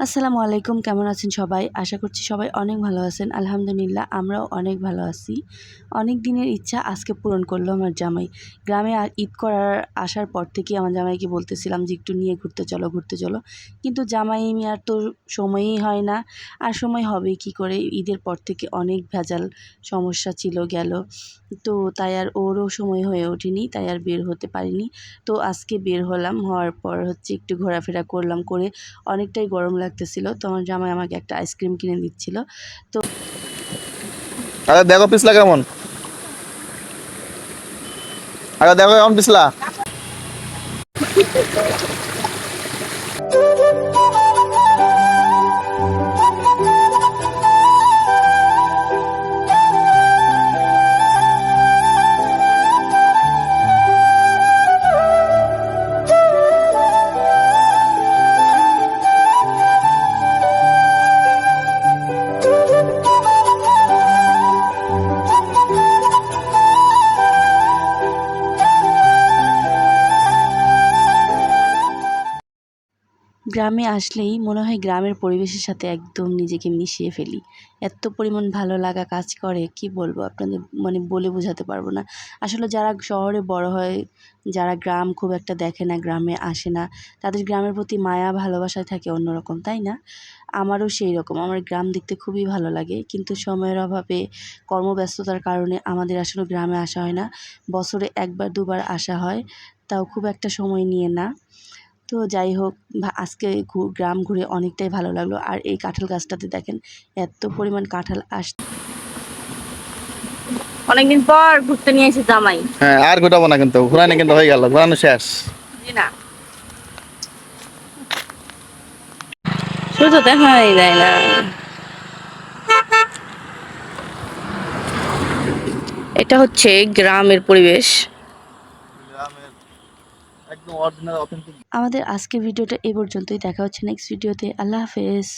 আসসালামু আলাইকুম, কেমন আছেন সবাই? আশা করছি সবাই অনেক ভালো আছেন। আলহামদুলিল্লাহ, আমরাও অনেক ভালো আছি। অনেক দিনের ইচ্ছা আজকে পূরণ করল আমার জামাই। গ্রামে ঈদ করার আসার পর থেকে আমার জামাইকে বলতেছিলাম যে, একটু নিয়ে ঘুরতে চলো ঘুরতে চলো। কিন্তু জামাই আর তো সময়ই হয় না। আর সময় হবে কি করে? ঈদের পর থেকে অনেক ভেজাল সমস্যা ছিল, গেল। তো তাই আর ওরও সময় হয়ে ওঠেনি, তাই আর বের হতে পারিনি। তো আজকে বের হলাম, হওয়ার পর হচ্ছে একটু ঘোরাফেরা করলাম, করে অনেকটাই গরম লাগতেছিল। তো আমার জামাই আমাকে একটা আইসক্রিম কিনে দিচ্ছিল। তো আরে দেখো পিছলা কেমন। আরে দেখো কেমন পিছলা। গ্রামে আসলেই মনে হয় গ্রামের পরিবেশের সাথে একদম নিজেকে মিশিয়ে ফেলি। এত পরিমাণ ভালো লাগা কাজ করে, কি বলব আপনাদের? মানে বলে বোঝাতে পারব না। আসলে যারা শহরে বড় হয়, যারা গ্রাম খুব একটা দেখে না, গ্রামে আসে না, তাদের গ্রামের প্রতি মায়া, ভালোবাসা থাকে অন্যরকম, তাই না? আমারও সেই রকম। আমার গ্রাম দেখতে খুবই ভালো লাগে, কিন্তু সময়ের অভাবে, কর্মব্যস্ততার কারণে আমাদের আসলে গ্রামে আসা হয় না। বছরে একবার, দুবার আসা হয়, তাও খুব একটা সময় নিয়ে না। তো যাই হোক আজকে গ্রাম ঘুরে অনেকটাই ভালো লাগল। আর এই কাঁঠাল গাছটাতে দেখেন এত পরিমাণ কাঁঠাল আস অনেকদিন পর ঘুরতে নিয়ে এসে জামাই। হ্যাঁ আর ঘুরাবো না কিন্তু ঘুরানো কিন্তু হয়ে গেল ঘুরানো শেষ। না। শুধু দেখাই যায় না। এটা হচ্ছে গ্রামের পরিবেশ। আমাদের আজকের ভিডিওটা এ পর্যন্তই। দেখা হচ্ছে নেক্সট ভিডিওতে আল্লাহ হাফেজ।